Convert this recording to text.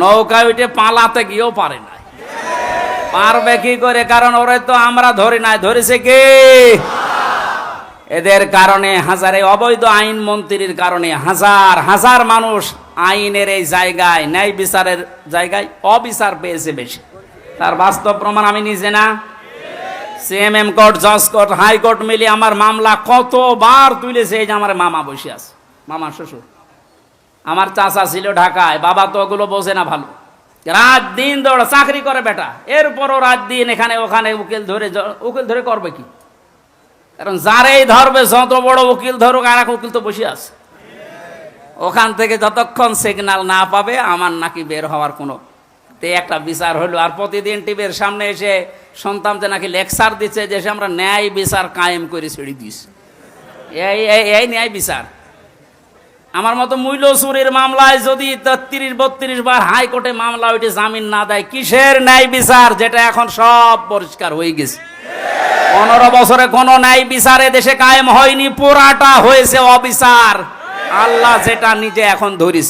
নৌকা উঠে পালাতে গিয়েও পারে না পারবে কি করে? কারণ ওরে তো আমরা ধরি নাই। ধরেছে কি? এদের কারণে হাজারে অবৈধ আইন মন্ত্রীর কারণে হাজার হাজার মানুষ আইনের এই জায়গায়, ন্যায় বিচারের জায়গায় অবিচার পেয়েছে বেশি। তার বাস্তব প্রমাণ আমি নিজে না। সিএমএম কোর্ট, জজ কোর্ট, হাইকোর্ট মিলিয়ে আমার মামলা কতবার তুলেছে এই যে আমার মামা বসে আছে, মামা শ্বশুর। আমার চাচা ছিল ঢাকায়, বাবা তো ওগুলো বোঝে না ভালো। রাত দিন দৌড়, চাকরি করে বেটা। এরপরও রাত দিন এখানে ওখানে উকিল ধরে উকিল ধরে করবে কি? কারণ যারেই ধরবে, যত বড় উকিল ধরুক আর এক উকিল তো বসে আছে। ওখান থেকে যতক্ষণ সিগন্যাল না পাবে, আমার নাকি বের হওয়ার কোনো তে একটা বিচার হলো। আর প্রতিদিন টিভির সামনে এসে শুনতাম যে নাকি লেকচার দিচ্ছে, যে সে আমরা ন্যায় বিচার কায়েম করে ছেড়ে দিস এই- এই ন্যায় বিচার। আমার মতো মূল্য চুরির মামলায় যদি তিরিশ বত্রিশ বার হাইকোর্টে মামলা ওইটি জামিন না দেয়, কিসের ন্যায় বিচার যেটা এখন সব পরিষ্কার হয়ে গেছে? পনেরো বছরে কোনো ন্যায় বিচারে দেশে কায়েম হয়নি পুরাটা হয়েছে অবিচার। আল্লাহ যেটা নিজে এখন ধরিস।